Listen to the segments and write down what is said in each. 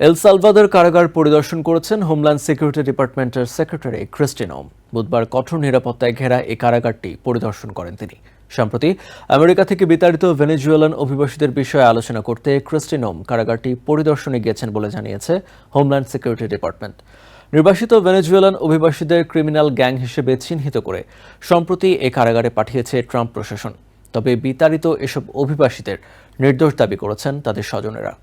El Salvador কারাগার পরিদর্শন করেছেন হোমল্যান্ড সিকিউরিটি ডিপার্টমেন্টের সেক্রেটারি ক্রিস্টিনোম বুধবার কঠোর নিরাপত্তায় ঘেরা এই কারাগারটি পরিদর্শন করেন তিনি। সম্প্রতি আমেরিকা থেকে বিতাড়িত ভেনেজুয়েলান অভিবাসীদের বিষয়ে আলোচনা করতে ক্রিস্টিনোম কারাগারটি পরিদর্শনে গিয়েছেন বলে জানিয়েছে হোমল্যান্ড সিকিউরিটি ডিপার্টমেন্ট। নির্বাসিত ভেনেজুয়েলান অভিবাসীদের ক্রিমিনাল গ্যাং হিসেবে চিহ্নিত করে সম্প্রতি এ কারাগারে পাঠিয়েছে ট্রাম্প প্রশাসন। তবে বিতাড়িত এসব অভিবাসীদের নির্দোষ দাবি করেছেন তাদের স্বজনেরা।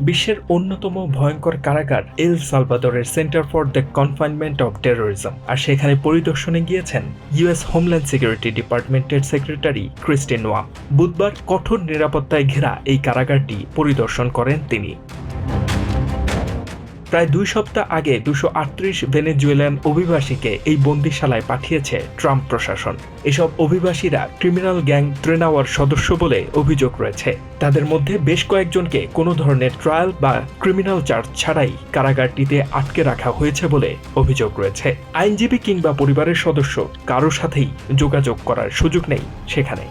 বিশ্বের অন্যতম ভয়ঙ্কর কারাগার এল সালভাদরের centre for the confinement of terrorism. আর সেখানে পরিদর্শনে গিয়েছেন ইউএস হোমল্যান্ড সিকিউরিটি ডিপার্টমেন্টের সেক্রেটারি ক্রিস্টিন ওয়াম। বুধবার কঠোর নিরাপত্তায় ঘেরা এই কারাগারটি পরিদর্শন করেন তিনি। প্রায় দুই সপ্তাহ আগে দুশো আটত্রিশ ভেনেজুয়েলান অভিবাসীকে এই বন্দিশালায় পাঠিয়েছে ট্রাম্প প্রশাসন। এসব অভিবাসীরা ক্রিমিনাল গ্যাং ট্রেনাওয়ার সদস্য বলে অভিযোগ রয়েছে। তাদের মধ্যে বেশ কয়েকজনকে কোনো ধরনের ট্রায়াল বা ক্রিমিনাল চার্জ ছাড়াই কারাগারটিতে আটকে রাখা হয়েছে বলে অভিযোগ রয়েছে। আইনজীবী কিংবা পরিবারের সদস্য কারও সাথেই যোগাযোগ করার সুযোগ নেই সেখানে।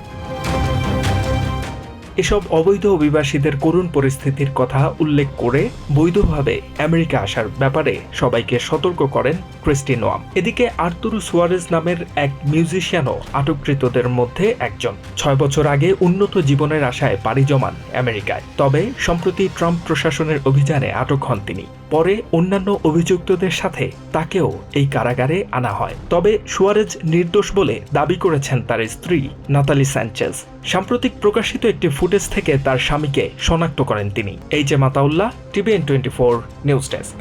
এসব অবৈধ অভিবাসীদের করুণ পরিস্থিতির কথা উল্লেখ করে বৈধভাবে আমেরিকা আসার ব্যাপারে সবাইকে সতর্ক করেন ক্রিস্টিন ওয়াম। এদিকে আর্তুরু সুয়ারেজ নামের এক মিউজিশিয়ানও আটককৃতদের মধ্যে একজন। ছয় বছর আগে উন্নত জীবনের আশায় পাড়ি জমান আমেরিকায়। তবে সম্প্রতি ট্রাম্প প্রশাসনের অভিযানে আটক হন তিনি। পরে অন্যান্য অভিযুক্তদের সাথে তাকেও এই কারাগারে আনা হয়। তবে সুয়ারেজ নির্দোষ বলে দাবি করেছেন তার স্ত্রী নাতালি স্যাঞ্চেজ সাম্প্রতিক প্রকাশিত একটি ফুটেজ থেকে তার স্বামীকে শনাক্ত করেন তিনি। এই যে Mataullah TVN twenty four news desk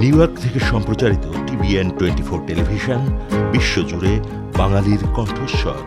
New York থেকে সম্প্রচারিত টিভিএন টোয়েন্টি ফোর টেলিভিশন বিশ্বজুড়ে বাঙালির কণ্ঠস্বর।